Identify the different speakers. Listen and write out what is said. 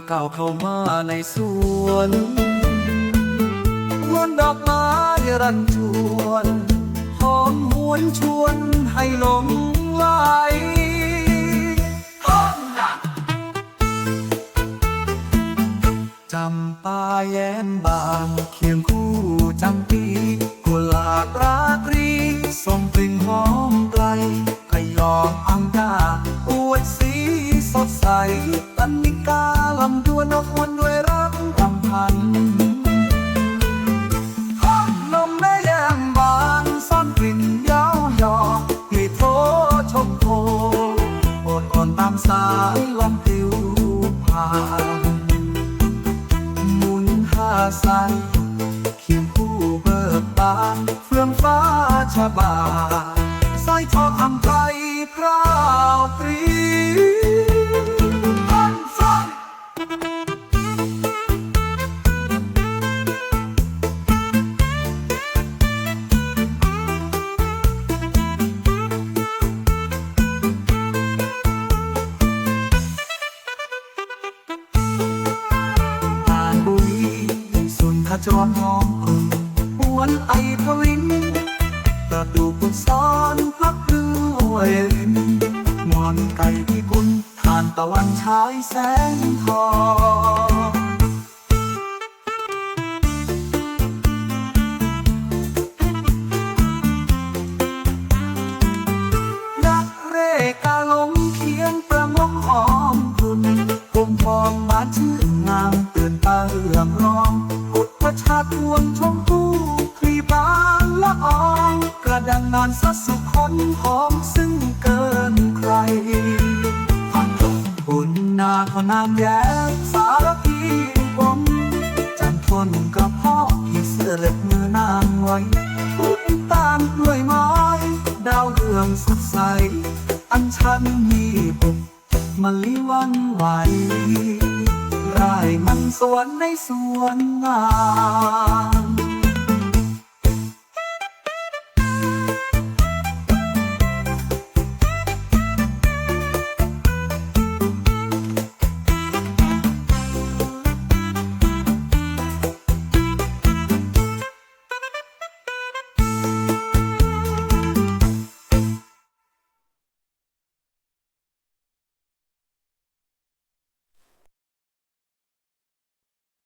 Speaker 1: อก้าวเข้ามาในสวนมวนดอกไม้รันจวนหอมหวนชวนให้หลงไหลจำปาแย้มบางเคียงคู่จำปีกุหลาบราตรี สดใสตันนิกาลำดวนนกวนด้วยรักรำพันนมแม่แยมบานซ่อนกลิ่นยาวยอกให้โทชมโพอ่อนอ่อนตามสายลมติวผ่านมุนห้าสันเคียงคู่เบิกบานเฟื่องฟ้าชะบาสร้อยทองอำไพรพราวตรี สุนทรจรมองคุณหวนไอทวินประดูกุศลพักด้วยลินมอนไก่ที่คุณทานตะวันฉายแสงทองนักเรกาลงเคียงประมงหอมคุณกลมฟองบานชื่ ธชาติทวงชมพู่คลีบานละออง กระดังนานสัดสุขคนหอมซึ่งเกินใครฟังลงคุณนาขอนามแย้มสารพีผมจันทนกับพ่อที่เสื้อเล็บมือนางไว้พุทตามด้วยไม้ ดาวเรืองสดใส อันชันมีบุกมะลิวันไหวไร่มันสวนในสวนงาม